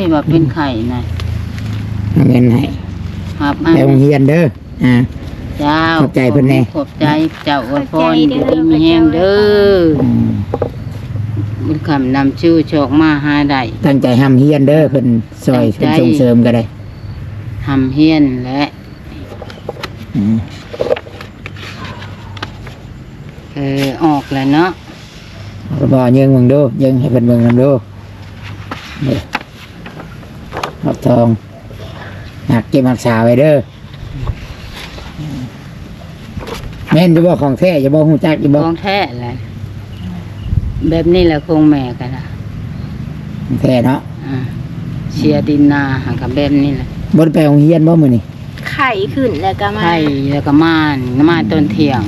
ยว่าเป็นไข่นะเอาเงินให้ครับไปโรงเรียนเด้ออ่า เจ้าขอบใจเพิ่นแน่ ขอบใจเจ้าอวยพรอยู่ดีมีแห้งเด้ออืมบุญคำนำชื่อโชคมาหาได้ตั้งใจทำเฮียนเด้อเพิ่นซอยตั้เพิ่นงใจส่งเสริมก็ได้ทำเฮียนและอืมเออออกแล้วเนาะเอาบ่ยิงมึงดูยิงให้เพิ่นเบิ่งนำดูนี่ รอบทองหักเก็บรักษาไว้เด้อแม่นจะบอกของแท้จะบอกหูจักจะบอกของแท้แหละแบบนี้แหละคงแม่กันนะของแท้เนาะอ่าเชียร์ดินนาหากับแบบนี้แหละบ่ได้ไปโรงเรียนบ่มื้อนี้ไข่ขึ้นแล้วก็มาไข่แล้วก็ม่านม่านต้นเที่ยง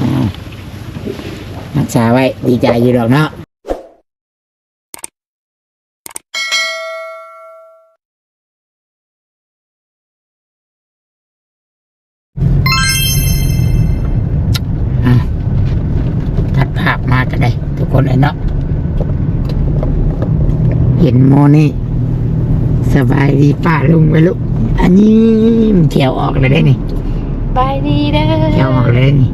อ๋อรักษาไว้ดีใจอยู่ดอกเนาะอะ เห็นโมนี่สบายดีป้าลุงไปลูกอันนี้มันเขียวออกเลยได้นี่บายดีเด้อเขียวออกเลยได้นี่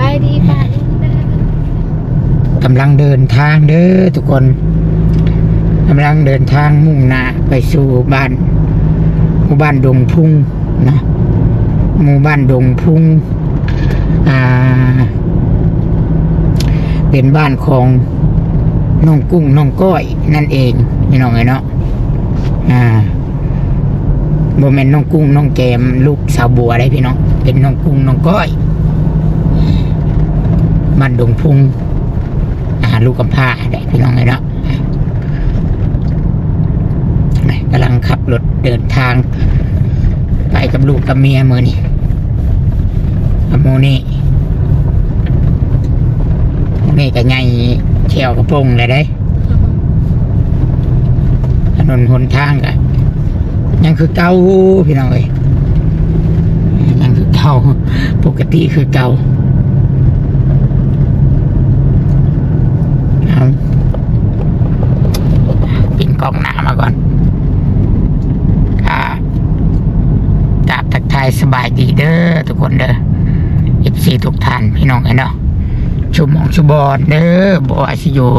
บายดีบายดีเด้อกำลังเดินทางเด้อทุกคนกำลังเดินทางมุ่งหน้าไปสู่บ้านหมู่บ้านดงพุ่งนะหมู่บ้านดงพุ่งอ่า เป็นบ้านของ น้องกุ้งน้องก้อย นั่นเองพี่น้องไงเนาะอ่าโมเมนน้องกุ้งน้องแกมลูกสาวบัวได้พี่น้องเป็นน้องกุ้งน้องก้อยบ้านดงพุงอาหาลูกกำพร้าได้พี่น้องเลยเนาะกำลังขับรถเดินทาง ไปกับลูกกับเมียมือนี่กับโมนี่โมนี่ก็ไง เชี่ยวกระโปรงเลยได้ ถนนหนทางก็ยังคือเก่าพี่น้องเลยยังคือเก่าปกติคือเก่าปินกล้องหน้ามาก่อนค่ะกราบทักทายสบายดีเด้อทุกคนเด้ออีซีทุกท่านพี่น้องไอ้เนาะ ชุมองชุบอนเด้อบอสิอยู่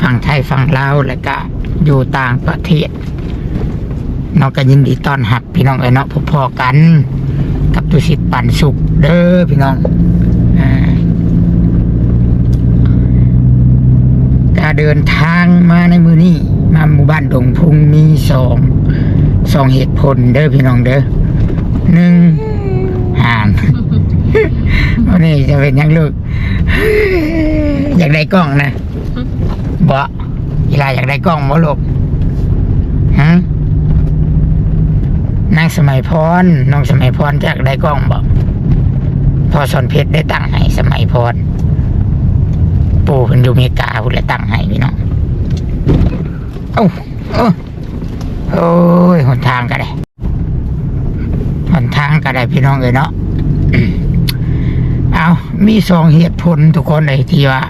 ฝั่งไทยฝั่งลาวแล้วก็อยู่ต่างประเทศน้องก็ยินดีต้อนรับพี่น้องไอ้เนาะพอๆกัน กับตุสิทธิ์ปันสุขเด้อพี่น้องอการเดินทางมาในมือนี้มาหมู่บ้านดงพุงมีสองสองเหตุผลเด้อพี่น้องเด้อหนึ่งห่าง วันนี้จะเป็นหยังลูก อยากได้กล้องนะบ่เวลาอยากได้กล้องบ่ลูกฮะนางสมัยพรน้องสมัยพรจะอยากได้กล้องบ่พอสอนเพชรได้ตั้งให้สมัยพรปู่เพิ่นอยู่อเมริกาพุ่นละตั้งให้พี่น้องเอ้าเอ้าโอ้ยหนทางก็ได้หนทางก็ได้พี่น้องเลยเนาะ เอามีสองเหตุผลทุกคนเลยที่ว่า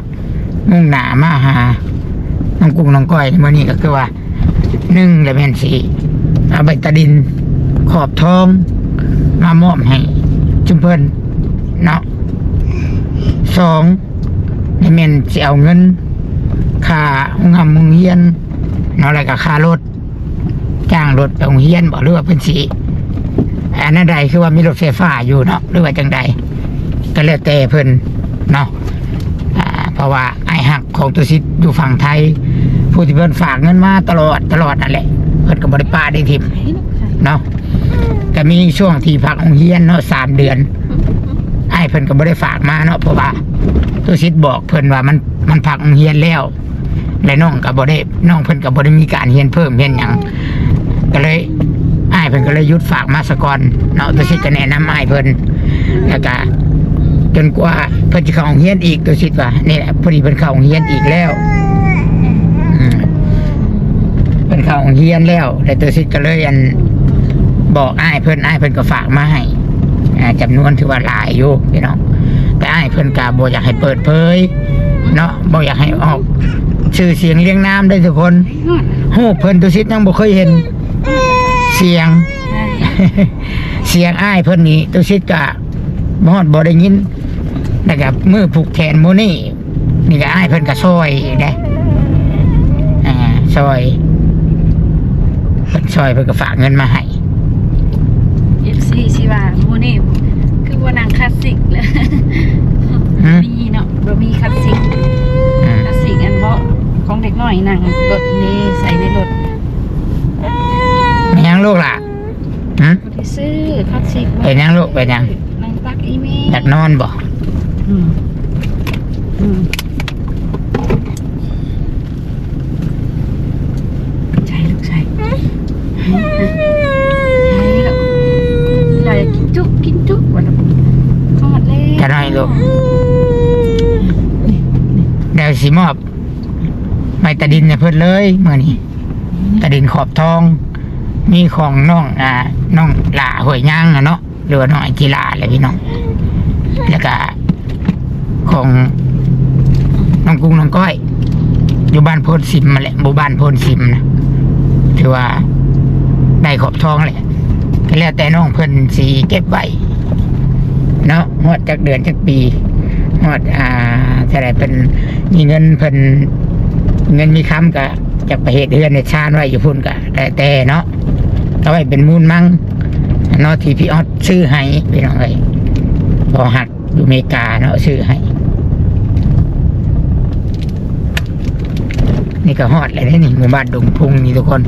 มุ่งหนามาหาน้องกุ้งน้องก้อยในมื่อนี้ก็คือว่าหนึ่งและแม่นสีเอาใบตะดิน ขอบทอง มามอบให้ จุมเพิ่นเนาะสองนี่แม่นสิเอาเงินค่าห้องำโรงเรียนเนาะอะไรกับค่ารถจ้างรถไปโรงเรียนบอกหรือว่าเพิ่นสิอันนั้นใดคือว่ามีรถไฟฟ้าอยู่เนาะหรือว่าจังใด ก็แล้วแต่เพิ่นเนาะเพราะว่าไอ้หักของตัวซิดอยู่ฝั่งไทย ผู้ที่เพิ่นฝากเงินมาตลอดตลอดนั่นแหละเพิ่นก็บริป้าได้ทิมเนาะก็มีช่วงที่พักโรงเรียนเนาะสามเดือนไอ้เพิ่นก็บ่ได้ฝากมาเนาะเพราะว่าตัวชิดบอกเพิ่นว่ามันมันพักโรงเรียนแล้วและน้องก็บ่ได้น้องเพิ่นก็บ่ได้มีการเรียนเพิ่มเรียนหยังก็เลยไอ้เพิ่นก็เลยหยุดฝากมาสก่อนเนาะตัวชิดก็แนะนำไอ้เพิ่นแล้วก็ จนกว่าเพิ่นจะเข้าโรงเรียนอีกตัวชิดว่านี่แหละพอดีเพิ่นเข้าโรงเรียนอีกแล้วอืมเพิ่นเข้าโรงเรียนแล้วแล้วตัวชิดก็เลยอันบอกอ้ายเพิ่นอ้ายเพิ่นก็ฝากมาให้อ่าจำนวนถือว่าหลายอยู่พี่น้องแต่ไอ้ายเพื่อนกาบอยากให้เปิดเผยเนาะบอยากให้ออกชื่อเสียงเรียงนามได้ทุกคนโหเพิ่นตุสิตยังบ่เคยเห็น เสียง เสียงอ้ายเพิ่นนี่ตุสิตก็บ่ฮอดบ่ได้ยิน นะครับมือผูกแขนโมนี่นี่ก็อ้ายเพิ่นก็ซอยอีกนะอ่าซอยเพิ่นซอยเพิ่นก็ฝากเงินมาให้เอฟซีชิวาโมนี่คือว่านางคลาสสิกเลยหืม มีเนาะบะมีคลาสสิกอืมคลาสสิกอันเบาะของเด็กน้อยนั่งรถนี่ใส่ในรถเป็นยังลูกล่ะหืม บ่ได้ซื้อคลาสสิกเป็นยังลูกเป็นยังนั่งตักอีเมอยากนอนบ่อืมอืม ใช่ลูกใช่ใช่แล้วเรายกกินจุกกินจุกวันละทอดเลยจะน้อยลูกเดี๋ยวสิมอบไม้ตะดินเนี่ยเพิ่นเลยเมื่อนี้ตะดินขอบทอง มีของน้องอ่าน้องหล่าหวยย่างอะเนาะหรือว่าน้องไอกีฬาอะไรพี่น้องแล้วก็ ของน้องกุ้งน้องก้อย อยู่บ้านโพนซิมมาแหละหมู่บ้านโพนซิมนะถือว่าได้ขอบทองแหละแล้วแต่น้องเพิ่นสีเก็บไว้เนาะหอดจากเดือนจากปีหอดอ่าเท่ไรเป็นมีเงินเพิ่นเงินมีค้ำก็จากประเหตุเดือนในชาติไว้อยู่พุ่นก็แต่แต่เนาะเอาไว้เป็นมูลมั่งเนาะที่พี่ออดซื้อให้พี่น้องเอ้ยพอหัดอยู่อเมริกาเนาะซื้อให้ นี่ก็ฮอดเลยนะนี่หมู่บ้านดงพุงนี่ทุกคน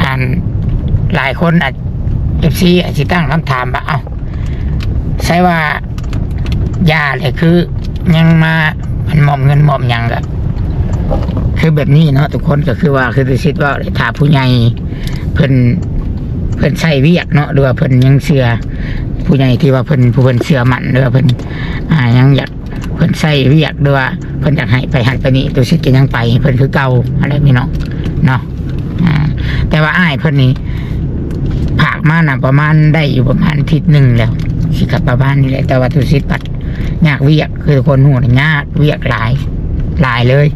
อ่านหลายคนอาจ เอฟซีอาจจะตั้งคำถามว่าเอ้าใช่ว่ายาเลยคือ ยังมามันหมอมเงินหมอมยังก็คือแบบนี้เนาะทุกคนก็คือว่าคือสิทธิ์ว่าถ้าผู้ใหญ่เพิ่นเพิ่นใส่เวียกเนาะหรือว่าเพิ่นยังเสือผู้ใหญ่ที่ว่าเพิ่นผู้เพิ่นเสือมันหรือว่าเพิ่นอ่ายังอยากเพิ่นใส่เวียกหรือว่าเพิ่นอยากให้ไปหันไปนี่ตัวสิทธิ์ก็ยังไปเพิ่นคือเก่าอะไรนี่เนาะเนาะแต่ว่าอ้ายเพิ่นนี่ มาน่ะประมาณได้อยู่ประมาณอาทิศหนึ่งแล้วสิกับประมาณนี้แหละแต่ว่าทุสิทธิ์ปัดยากเวียกคือคนหูนยากเวียกหลาย หลายเลย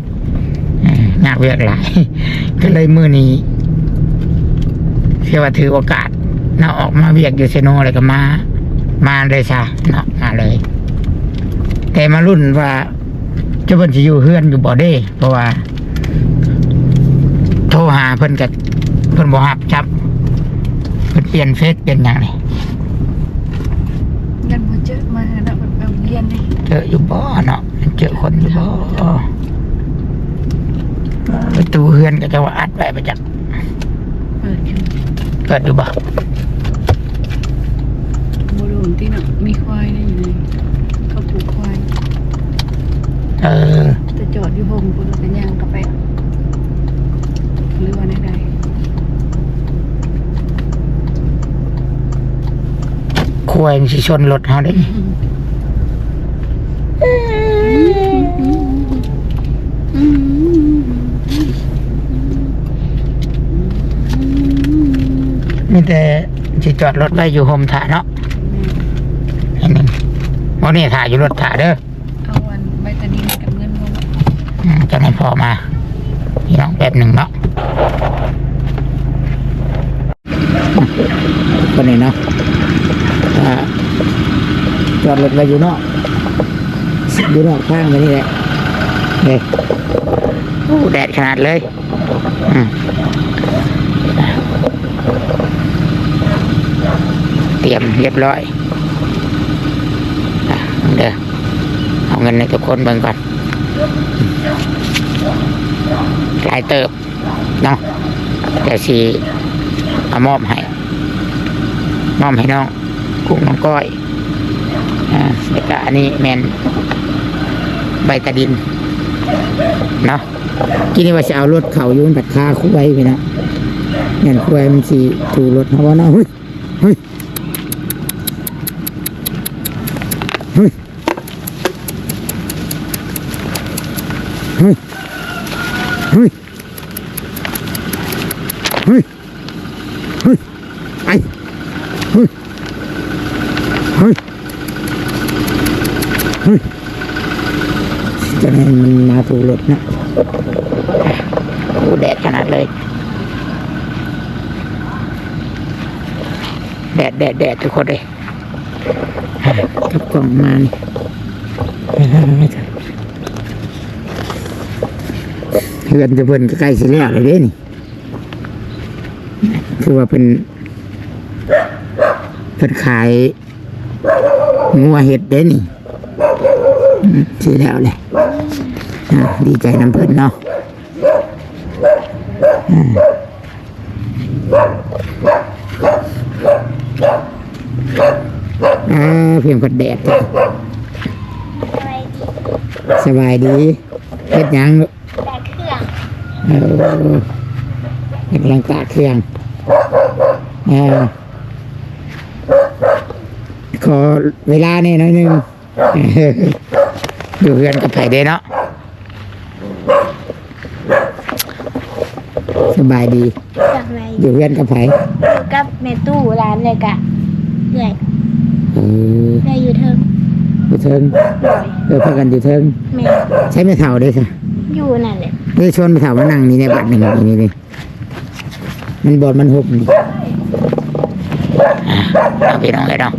อ่ายากเวียกหลาย ก็เลยมือนี้เชื่อว่าถือโอกาสเนาะออกมาเวียกอยู่เซโนอะไรก็มา มาเลยซะเนาะมาเลย แต่มารุ่นว่าเจะเพิ่นสิอยู่เฮือนอยู่บ่เด้ เพราะว่า โทรหาเพิ่นกับเพิ่นบ่ฮับจับ พิ่นเปลี่ยนเฟซเปลี่ยนหยังนี่เงินมาเจอมาแล้วมันไปโรงเรียนนี่เจออยู่บ่เนาะเจอคนอยู่บ่ประตูเฮือนก็จะว่าอัดไว้ประจักเปิดอยู่เปิดอยู่บ่บรูมที่เนาะมีควายได้อยู่เลยเขาปลูกควายเออจะจอดอยู่หงปุ่นเป็นยางกาแฟหรือว่าใด ควายมันสิชนรถเฮาได้มีแต่สิจอดรถไว้อยู่โฮมถ่าเนาะอันนี้วันนี้ถ่ายอยู่รถถ่าเด้อๆเอาวันใบตานีกับเงินมาอืมจะให้พอมาพี่น้องแบบหนึ่งเนาะคนนี้เนาะอ่าจ อดรถไว้อยู่เนาะอยู่นอกข้างไปนี่แหละเด็กโอ้แดดขนาดเลยเตรียมเรียบร้อยเดี๋ยวเอาเงินในทุกคนเบิ่งก่อนหลายเติบเนาะเดี๋ยวสีเอามอบให้มอบให้น้องกุ้งน้องก้อย อ่าแล้วก็อันนี้แมนใบตะดินเนาะกินนี่ว่าจะเอารถเขายุ่นปัดคาคุ้ยไปนะเงินคุ้ยมันสีถูรถเพราะว่าเนาะเฮ้ยเฮ้ยเฮ้ยเฮ้ยเฮ้ยเฮ้ยไปเฮ้ยเฮ้ยเฮ้ย จะให้มันมาถูรถนะโอ้แดดขนาดเลย แดดแดดแดดทุกคนเลยกับกล่องมานี่เฮือนจะเพิ่นใกล้สิแล้วเลยเด้นี่ คือว่าเป็นเพิ่นขายงัวเห็ดเด้นี่ อืมสิแล้วเลยอะดีใจน้ำเพิ่นเนาะอืมอ่าเพียงกดแดดสบายดีเฮ็ดหยังลูกแต่เครื่องเออกำลังตากเครื่องเออขอเวลานี่หน่อยหนึง อยู่เพื่อนกับไผ่เด้เนาะสบายดี จากไรอยู่เพื่อนกับไผ่กับเมตู้ร้านเลยกะเหนื่อยเออเหนื่อยอยู่เทิงอยู่เทิงโดยเออพากันอยู่เทิงแม่ใช้ไม่เท่าเด้ค่ะอยู่นั่นแหละนี่ชวนไปถามว่านั่งนี่ในบัตรหนึ่งนี่นี่มันบอดมันหุบนี่อะเอาพี่น้องเลยเนาะ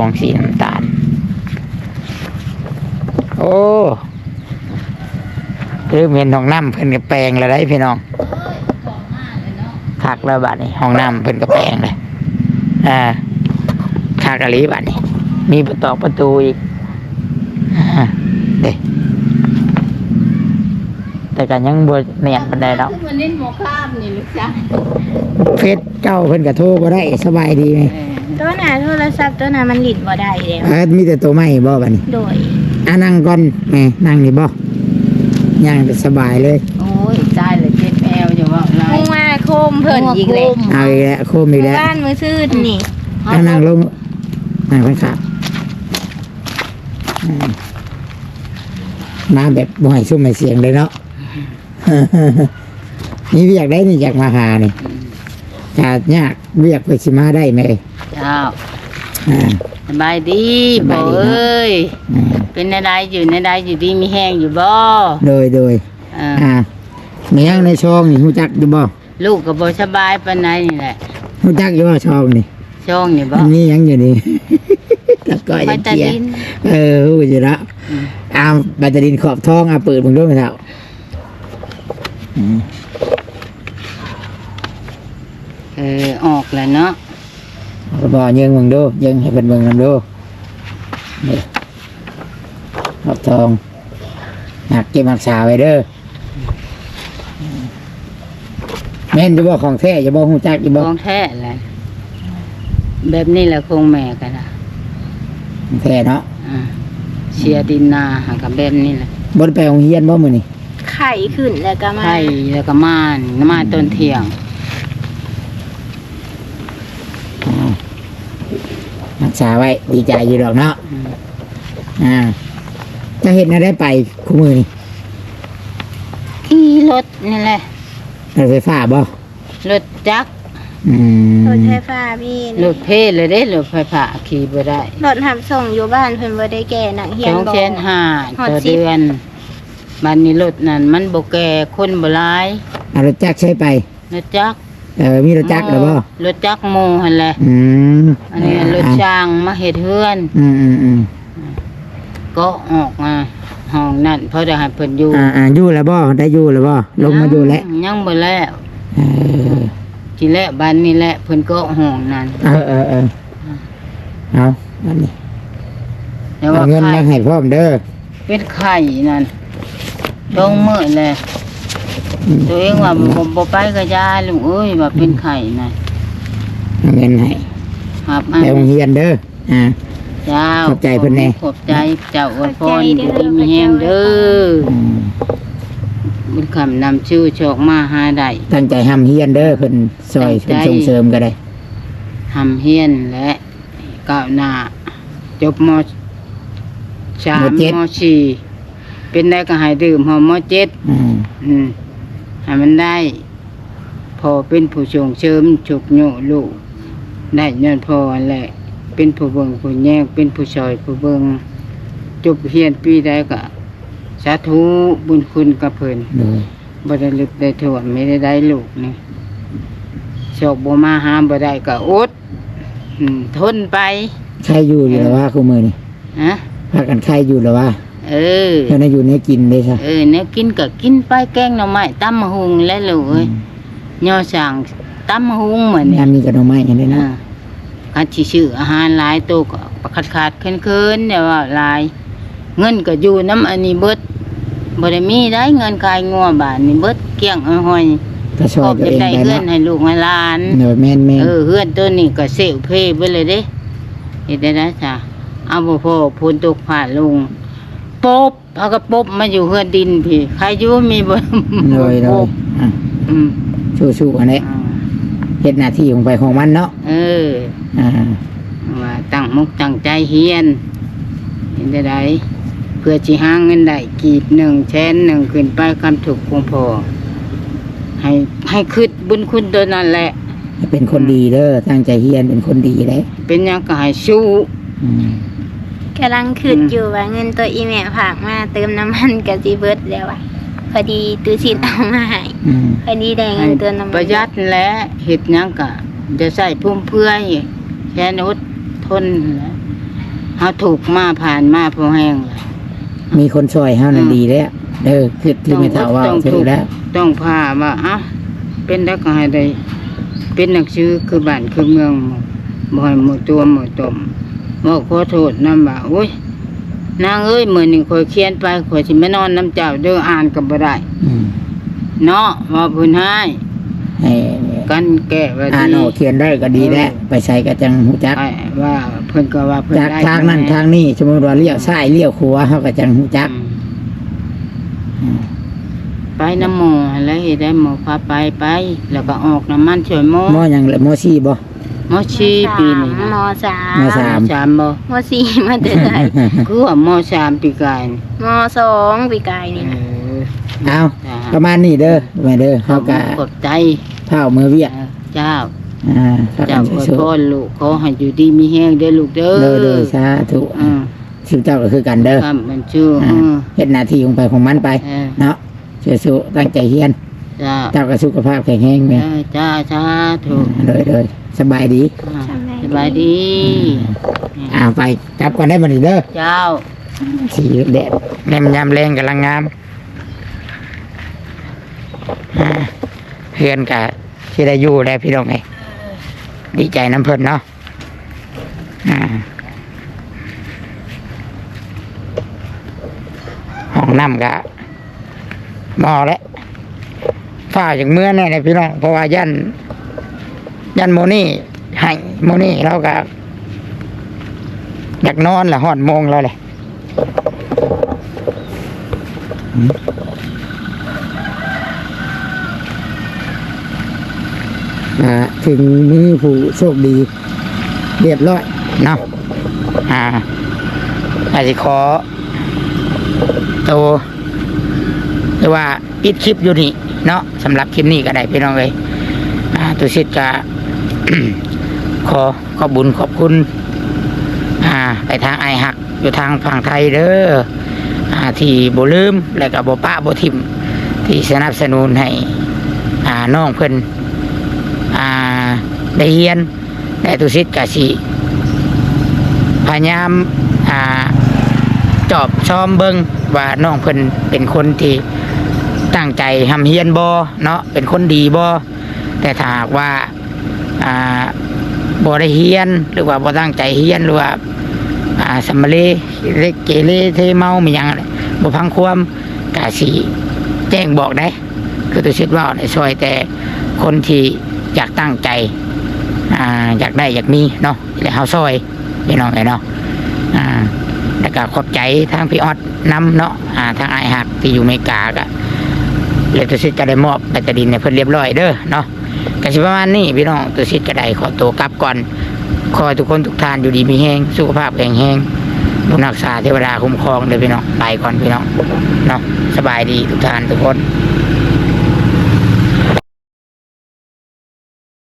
องสีน้ำตาล โอ้คือเห็นห้องน้ำเพิ่นกระแปลงแล้วได้พี่น้องคักแล้วบัดนี้ห้องน้ำเพิ่นกระแปลงเลยอ่าคักอะลีบัดนี้ มีประตอกประตูอีกอ่าเด็แต่กันยังบวเนียนปันไดดอกมันเล่นหมอข้ามนี่ลูกจ้าเฟซเจ้าเพิ่นกระโทรบ่ได้สบายดีไหม ตัวน่ะโทรศัพท์ตัวน่ะมันหลิดบ่ได้แล้วเออมีแต่ตัวใหม่บ่บัดนี้โดยอะนั่งก่อนแหม่นั่งนี่บ่ย่างสบายเลยโอ้ยใจเลยเจ็บแอวอย่าว่าไรมุ่งมาโคมเพิ่นอีกแล้วเอาอีกแล้วโคมอีกแล้วบ้านมือซื่อนี่อะนั่งลงนั่งไปครับอืมมาแบบบ่ให้ซุ่มให้เสียงเลยเนาะนี่เรียกได้นี่อยากมาหานี่ถ้ายากเรียกไปสิมาได้ไหม เจ้าอ่าสบายดีสบาบ่ยดีเนอะเอ้ยอ่าเป็นในใดอยู่ในใดอยู่ดีมีแห้งอยู่บ่โดยโดยเอออ่าเมียงในช่องนี่หูจักอยู่บ่ลูกก็บ่สบายปานใดนี่แหละหูจักอยู่บ่ช่องนี่ช่องนี่บ่อันนี้ยังอยู่นี่ ตะก้อยไปยังตะเกียดิน เออหูอยู่ละอืม อ้าวบัตรดินขอบท้องอะเปิดมึงด้วยไหมเท่าอืมเออออกแล้วเนาะ บ่ยิงมึงดูยิงให้เป็นมึงกันดูนี่ขอบทองหักเก็บรักษาไว้เด้อแม่นจะบ่ของแท้จะบ่หูจักจะบ่ของแท้แหละแบบนี้แหละคงแม่กันนะของแท้เนาะอ่าเชียร์ดินนาหากับแบบนี้แหละบ่ได้ไปโรงเรียนบ่มื้อนี้ไข่ขึ้นแล้วก็มาไข่แล้วก็ม่านมาต้นเที่ยง อ่ารัก ษาไว้ดีใจอยู่ดอกเนาะอืมอ่าจะเห็นอะไรไปคู่มือนี่ขี่รถนี่แหละรถไฟฟ้าบ่รถจักรอืมรถไฟฟ้าพี่รถเพลเลยเด้รถไฟฟ้าขี่บ่ได้รถหับส่งอยู่บ้านเพิ่นบ่ได้แก่นักเฮียสนองบ่แสนห้าฮอดต่อสิบเดือนบันนี้รถนั่นมันบ่แก่คนบ่หลายเอารถจักรใช้ไปรถจักร เออมีรถจักรหรือบ่รถจักรโมหั่นแหละอืมอันนี้รถช่างมาเฮ็ดเฮือน อืมอืมอืมก็ออกมาห้องนั่นเพราะจะให้เพิ่นอยู่อ่าอ่าอยู่แล้วบ่ได้อยู่แล้วบ่ลงมาอยู่แล้วยังบ่แล้วเออทีแรกบ้านนี้แหละเพิ่นก็ห้องนั่นเออเออเออเอาอันนี้แต่เอาว่าเงินไข่มาให้พร้อมเด้อเป็นไข่นั่นต้องมื้อแหละอืม ตัวเองว่าบ่บ่ไปก็ยาลุงเอ้ยว่าเป็นไข่นั่นเอาเงินให้ครับไปโรงเรียนเด้ออ่า เจ้าขอบใจเพิ่นแน่ ขอบใจเจ้าอวยพรอยู่ดีมีแฮงเด้ออืมบุญคำนำชื่อโชคมาหาได้ตั้งใจทำเฮียนเด้อเพิ่นซอยตั้เพิ่นงใจส่งเสริมก็ได้ ทำเฮียนและก้าวหน้าจบมสามมสี่เป็นได้ก็ให้ดื่มหอมมเจ็ดอืมอืม ให้มันได้ พอเป็นผู้ชงเชิมฉุกโยลูกได้เงินพอแหละ เป็นผู้เบิงผู้แยกเป็นผู้ชอยผู้เบิงจบเฮียนปีใดก็สาธุบุญคุณกับเพิ่นโดยบ่ได้ลึกได้ถ่วไม่ได้ได้ลูกนี่โชคบ่มาหามบ่ได้ก็อดอืมทนไปใครอยู่อยู่แล้วว่าคู่มือนี่ฮะพากันใครอยู่แล้วว่า เออเพิ่นให้อยู่ในกินได้ซะเออแนวกินก็กินไปแกงหน่อไม้ตำมะฮุงและลูกเอ้ยย่อสั่งตำมะฮุงเหมือนนี่ยามนี้ก็หน่อไม้กันได้อ่านะคันสิซื้ออาหารหลายโตวก็ประคัดขาดๆเคินๆเนี่ยว่าหลาย เงินก็อยู่น้ำอันนี้เบิดบ่ได้มีได้เงินขายงัวบาทนี่เบิดเกลี้ยงเอาห้อยก็ช่ขวยอบตัวจะเองได้ได้เงินเนาะให้ลูกให้หลานเดี๋ยวแม่นแม่นเออเฮือนตัวนี้ก็เซลเพไปเลยเด้เห็นได้นะจ้ะเอาบ่พอพูนตกผ่านลง ปบเอากระปบมาอยู่เฮือนดินพี่ ใครอยู่มีบ่เลยเลปยบอะอืมสู้ๆอันนี้อ่าเฮ็ดหน้าที่ของไปของมันเนาะเอออ่าว่าตั้งมุกตั้งใจเฮียนเห็นได้ไดเพื่อสิหาเงินได้กีบหนึ่งแชนหนึ่งขึ้นไปคำถูกคงพอให้ให้คืดบุญคุณตัวนั้นแหละให้เป็นคนดีเด้อตั้งใจเฮียนเป็นคนดีเลยเป็นหยังก็ให้สู้อืม กำลังคิดอยู่ว่าเงินตัวอีแม่ฝากมาเติมน้ำมันกับจีเบิร์ดแล้วอะพอดีตูสินเอามาให้อืมพอดีได้เงินเติมน้ำมันประหยัดและเห็ดหยังกะจะใส่พุ่มเพื่อยแค่นอดทนแหล้วเขาถูกมาผ่านมาพอแห้งแล้วมีคนช่วยเฮานั่นดีแล้วเด้อคือที่ไม่เท่าว่าต้องถืถูอกแล้ว ต้องพาว่าอะเป็นได้ก็ให้ได้เป็นหนักชื่อคือบ้านคือเมืองบ่ให้หมู่ตัวหมู่ตม บอกขอโทษนำว่าโอ้ยนางเอ้ยมื้อนี้ข่อยเขียนไปข่อยสิไม่นอนน้ำเจ้าเด้ออ่านก็บ่ได้อืมเนาะว่าเพิ่นให้ให้กันแก้ว่าอ่านดีออกเขียนได้ก็ดีแล้วไปใส่ก็จังหูจักไอ้ว่าเพิ่นก็ว่าเพิ่นจากได้ทางนั้นทางนี้สมมติว่าเลี้ยวซ้ายเลี้ยวขวาเฮาก็จังหูจักอืมไปน้ำหมอแล้วเฮ็ดได้หมอพาไปไป แล้วก็ออกน้ำมันช่วยหมอหมอหยังแหละหมอซี่บ่ห มอชีปีนี้นะมสามมสาม สามบ่มสี่มาเดือนคือว่าหมอสามปีกายนี่มสองปีกายนี่นะเออเอาจ้าประมาณนี้เด้อแม่เด้อเฮาก็ขอบใจเท่ามือเวียกเจ้าอ่าถ้ากัเจ้านอวยสู้พรลูกขอให้อยู่ดีมีแห้งเด้อลูกเด้อๆเด้อเด้อสาธุอืมสิเจ้าก็คือกันเด้อครับมันชื่ออ่าอืมเฮ็ดหน้าที่ของไปของมันไป เออเนาะสู้ๆตั้งใจเฮียนจ้าเจ้าก็สุขภาพแข็งแรงแม่ เออจ้าสาธุเด้อเด้อ สบายดีอ่าสบายดี อ่าไปกลับก่อนได้บัดนี้เด้อเจ้า สีแดดแนมยามแรงกำลังงามอ่าเพื่อนกะที่ได้อยู่ได้พี่น้องไงดีใจน้ำเพิ่นเนาะอ่าห้องน้ำกะมอแล้วฝ้าอย่างเมื่อแน่เลยพี่น้องเพราะว่ายัน ยันโมนี่ให้โมนี่เรากะอยากนอนแหละหอดโมงแล้วเลยอ่าถึงมือผู้โชคดี เรียบร้อยเนาะอ่าอาจจะขอตัวหรือว่าปิดคลิปอยู่นี่เนาะสำหรับคลิปนี้ก็ได้พี่น้องเลยอ่าตุสิทธิ์ก็ ขอขอบุญขอบคุณ อ่า ไปทางไอหัก อยู่ทางฝั่งไทยเด้ออ่า ที่บลืม และก็บ่ป้าบทิม ที่สนับสนุนให้ อ่าน้องเพิ่นอ่า ได้เรียน ได้ตุสิทธิ์กสิพยายาม อ่า จอบชอมเบิงว่าน้องเพิ่นเป็นคนที่ตั้งใจทำเฮียนบอเนาะเป็นคนดีบอแต่ถ้าหากว่า อ่าบ่ได้เฮียน หรือว่าบ่ตั้งใจเฮียนหรือว่าอ่าสมเลเล็กเกเรเทเมามีหยังบ่พังความกาสีแจ้งบอกได้ คือตัวชิดว่าในซอยแต่คนที่อยากตั้งใจอ่าอยากได้อยากมีเนาะแล้วเฮาซอยพี่น้องไงเนาะอ่าแล้วก็ขอบใจทางพี่ออดนำเนาะอ่าทางไอหักที่อยู่อเมริกาก็เลยตุสิทธิ์ก็ได้มอบแบตเตอรี่ในเพิ่นเรียบร้อยเด้อเนาะ กันสิประมาณนี้พี่น้องตัวชิดกระไดขอตัวกลับก่อนขอทุกคนทุกท่านอยู่ดีมีแห้งสุขภาพแข็งแรงบุญรักษาเทวดาคุ้มครองเลยพี่น้องไปก่อนพี่น้องเนาะสบายดีทุกท่านทุกคน